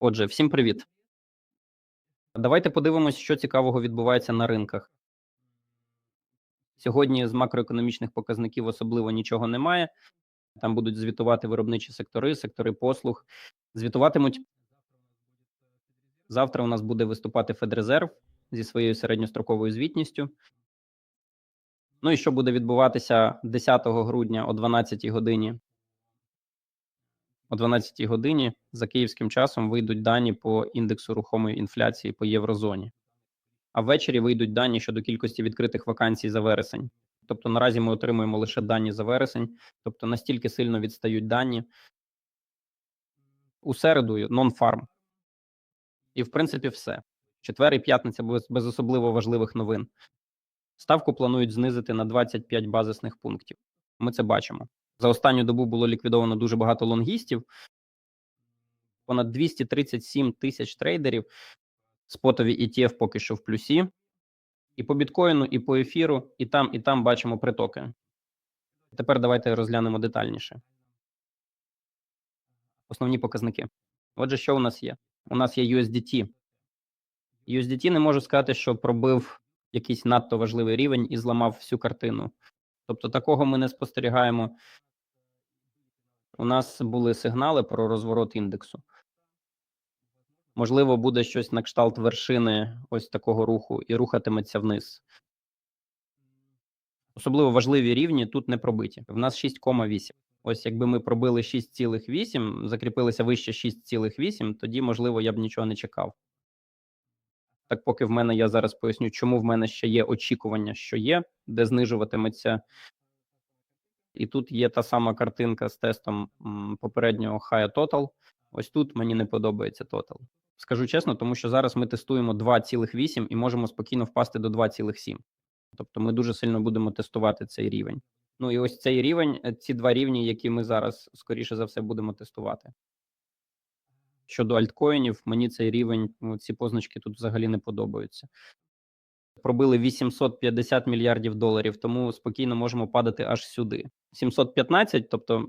Отже, всім привіт. Давайте подивимось, що цікавого відбувається на ринках. Сьогодні з макроекономічних показників особливо нічого немає. Там будуть звітувати виробничі сектори, сектори послуг. Звітуватимуть. Завтра у нас буде виступати Федрезерв зі своєю середньостроковою звітністю. Ну і що буде відбуватися 10 грудня о 12 годині о 12 годині за київським часом вийдуть дані по індексу рухомої інфляції по єврозоні, а ввечері вийдуть дані щодо кількості відкритих вакансій за вересень. Тобто наразі ми отримуємо лише дані за вересень, тобто настільки сильно відстають дані у середу нон-фарм. І, в принципі, все. Четвер і п'ятниця без, без особливо важливих новин. Ставку планують знизити на 25 базисних пунктів. Ми це бачимо. За останню добу було ліквідовано дуже багато лонгістів. Понад 237 тисяч трейдерів. Спотові ETF поки що в плюсі. І по біткоїну, і по ефіру, і там, і там бачимо притоки. Тепер давайте розглянемо детальніше. Основні показники. Отже, що у нас є? У нас є USDT. USDT не можу сказати, що пробив якийсь надто важливий рівень і зламав всю картину. Тобто, такого ми не спостерігаємо у нас були сигнали про розворот індексу. Можливо, буде щось на кшталт вершини ось такого руху і рухатиметься вниз. Особливо важливі рівні тут не пробиті. В нас 6,8. Ось якби ми пробили 6,8, закріпилися вище 6,8, тоді, можливо, я б нічого не чекав. Так, поки в мене я зараз поясню, чому в мене ще є очікування, що є, де знижуватиметься і тут є та сама картинка з тестом попереднього High Total. Ось тут мені не подобається Total. Скажу чесно, тому що зараз ми тестуємо 2,8 і можемо спокійно впасти до 2,7. Тобто ми дуже сильно будемо тестувати цей рівень. Ну і ось цей рівень, е, ці два рівні, які ми зараз, скоріше за все, будемо тестувати. Щодо альткоїнів, мені цей рівень, ці позначки тут взагалі не подобаються пробили 850 мільярдів доларів, тому спокійно можемо падати аж сюди. 715, тобто.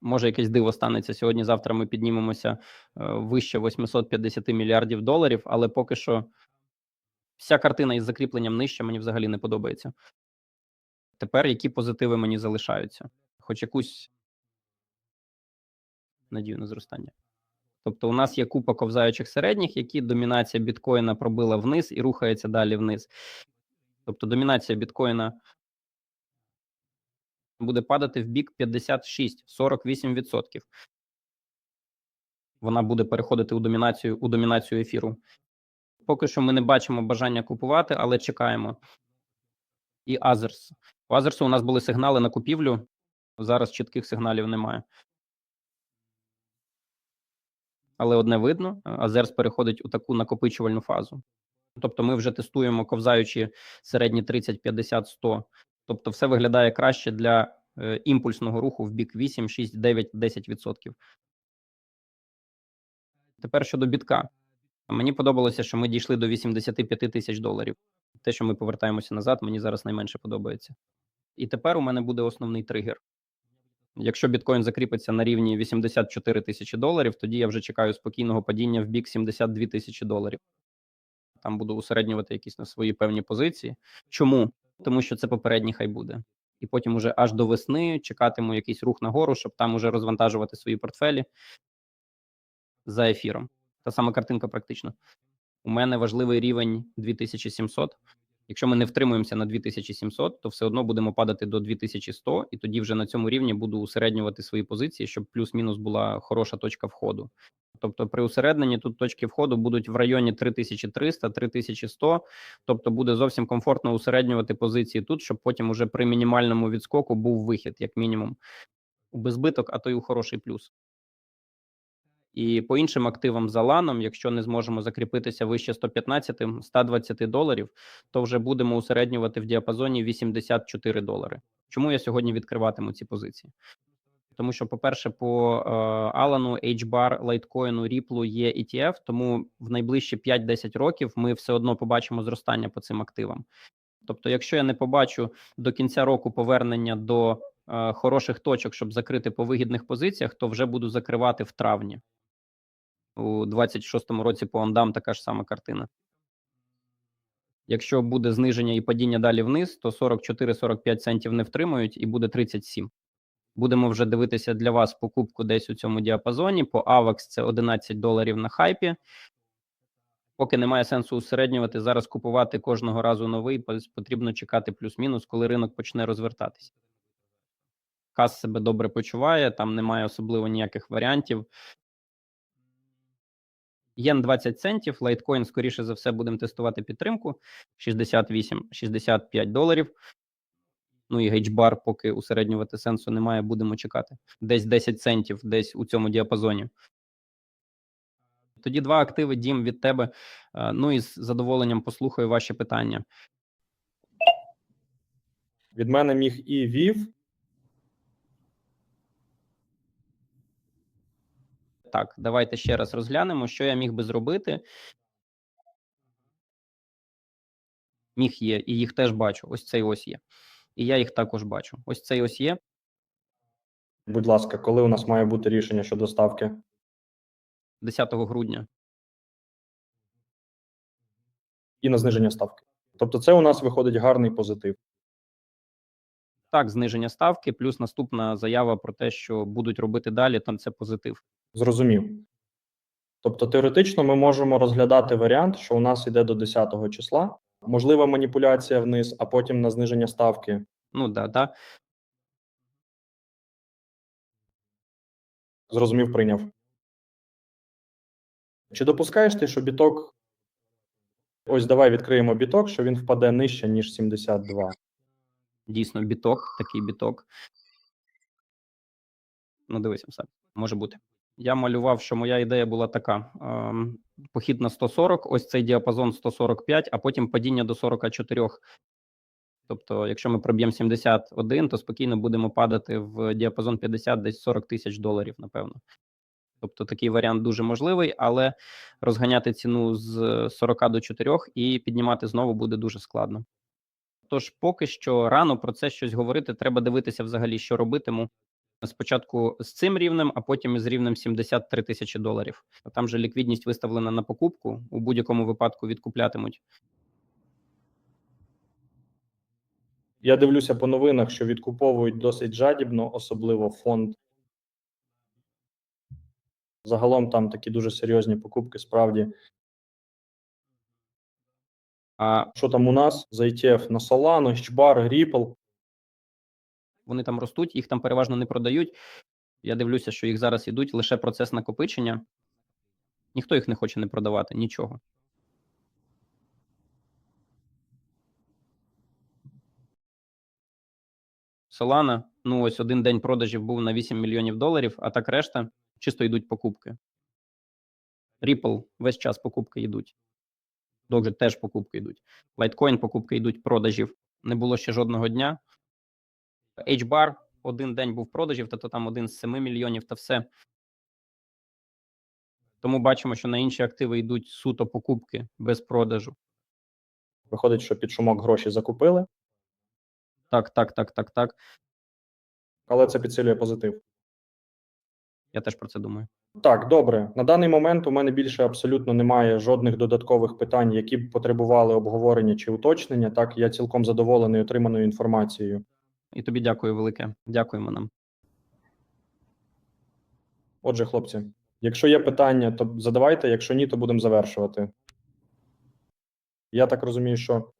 Може, якесь диво станеться сьогодні-завтра. Ми піднімемося е, вище 850 мільярдів доларів, але поки що вся картина із закріпленням нижче мені взагалі не подобається. Тепер які позитиви мені залишаються? Хоч якусь надію на зростання. Тобто, у нас є купа ковзаючих середніх, які домінація біткоїна пробила вниз і рухається далі вниз. Тобто, домінація біткоїна буде падати в бік 56-48%. Вона буде переходити у домінацію у домінацію ефіру. Поки що ми не бачимо бажання купувати, але чекаємо. І Азерс. У Азерсу у нас були сигнали на купівлю. Зараз чітких сигналів немає але одне видно: Азерс переходить у таку накопичувальну фазу. Тобто, ми вже тестуємо ковзаючи середні 30, 50, 100. Тобто, все виглядає краще для е, імпульсного руху в бік 8, 6, 9, 10%. Тепер щодо бітка. Мені подобалося, що ми дійшли до 85 тисяч доларів. Те, що ми повертаємося назад, мені зараз найменше подобається. І тепер у мене буде основний тригер. Якщо біткоін закріпиться на рівні 84 тисячі доларів, тоді я вже чекаю спокійного падіння в бік 72 тисячі доларів. Там буду усереднювати якісь на свої певні позиції. Чому? Тому що це попередній хай буде. І потім уже аж до весни чекатиму якийсь рух нагору, щоб там уже розвантажувати свої портфелі за ефіром. Та сама картинка, практично. У мене важливий рівень 2700. Якщо ми не втримуємося на 2700, то все одно будемо падати до 2100, і тоді вже на цьому рівні буду усереднювати свої позиції, щоб плюс-мінус була хороша точка входу. Тобто, при усередненні тут точки входу будуть в районі 3300-3100, тобто буде зовсім комфортно усереднювати позиції тут, щоб потім уже при мінімальному відскоку був вихід, як мінімум, у безбиток, а то й у хороший плюс. І по іншим активам за ланом, якщо не зможемо закріпитися вище 115-120 доларів, то вже будемо усереднювати в діапазоні 84 долари. Чому я сьогодні відкриватиму ці позиції? Тому що, по-перше, по е, Алану, HBAR, лайткоїну, Ripple є ETF, тому в найближчі 5-10 років ми все одно побачимо зростання по цим активам. Тобто, якщо я не побачу до кінця року повернення до е, хороших точок, щоб закрити по вигідних позиціях, то вже буду закривати в травні. У 26-му році по ондам така ж сама картина. Якщо буде зниження і падіння далі вниз, то 44-45 центів не втримують і буде 37. Будемо вже дивитися для вас покупку десь у цьому діапазоні. По AVAX це 11 доларів на хайпі. Поки немає сенсу усереднювати, зараз купувати кожного разу новий, потрібно чекати плюс-мінус, коли ринок почне розвертатися. Кас себе добре почуває, там немає особливо ніяких варіантів. Єн 20 центів, лайткоін, скоріше за все, будемо тестувати підтримку 68-65 доларів. Ну і гейджбар, поки усереднювати сенсу немає, будемо чекати. Десь 10 центів, десь у цьому діапазоні. Тоді два активи, Дім, від тебе. Е, Ну і з задоволенням послухаю ваші питання. Від мене міг і ВІВ, Так, давайте ще раз розглянемо, що я міг би зробити. Міг є, і їх теж бачу. Ось цей ось є. І я їх також бачу. Ось цей ось є. будь ласка, коли у нас має бути рішення щодо ставки? 10 грудня. І на зниження ставки. Тобто, це у нас виходить гарний позитив. Так, зниження ставки, плюс наступна заява про те, що будуть робити далі, там це позитив. Зрозумів. Тобто, теоретично ми можемо розглядати варіант, що у нас йде до 10 числа, можлива маніпуляція вниз, а потім на зниження ставки. Ну да, да. Зрозумів, прийняв. Чи допускаєш ти, що біток. Ось давай відкриємо біток, що він впаде нижче, ніж 72. Дійсно, біток, такий біток. Ну, дивися, все. Може бути. Я малював, що моя ідея була така: ем, похід на 140, ось цей діапазон 145, а потім падіння до 44. Тобто, якщо ми проб'ємо 71, то спокійно будемо падати в діапазон 50, десь 40 тисяч доларів, напевно. Тобто такий варіант дуже можливий, але розганяти ціну з 40 до 4 і піднімати знову буде дуже складно. Тож поки що рано про це щось говорити. Треба дивитися взагалі, що робитиму. Спочатку з цим рівнем, а потім із рівнем 73 тисячі доларів. Там же ліквідність виставлена на покупку. У будь-якому випадку відкуплятимуть. Я дивлюся по новинах, що відкуповують досить жадібно, особливо фонд. Загалом там такі дуже серйозні покупки. Справді, А що там у нас за ETF на Solana, HBAR, Ripple. вони там ростуть, їх там переважно не продають. Я дивлюся, що їх зараз ідуть лише процес накопичення. Ніхто їх не хоче не продавати, нічого. Solana, ну ось один день продажів був на 8 мільйонів доларів, а так решта чисто йдуть покупки. Ripple весь час покупки йдуть. Doge теж покупки йдуть. Litecoin покупки йдуть продажів. Не було ще жодного дня. HBAR один день був продажів, тобто там один з 7 мільйонів та все. Тому бачимо, що на інші активи йдуть суто покупки без продажу. Виходить, що під шумок гроші закупили, Так, так, так, так, так. але це підсилює позитив. Я теж про це думаю. Так, добре. На даний момент у мене більше абсолютно немає жодних додаткових питань, які б потребували обговорення чи уточнення. Так, я цілком задоволений отриманою інформацією. І тобі дякую велике. Дякуємо нам. Отже, хлопці, якщо є питання, то задавайте. Якщо ні, то будемо завершувати. Я так розумію, що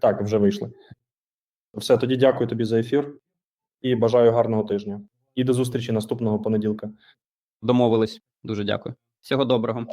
так, вже вийшли. Все, тоді дякую тобі за ефір і бажаю гарного тижня. І до зустрічі наступного понеділка. Домовились. Дуже дякую. Всього доброго.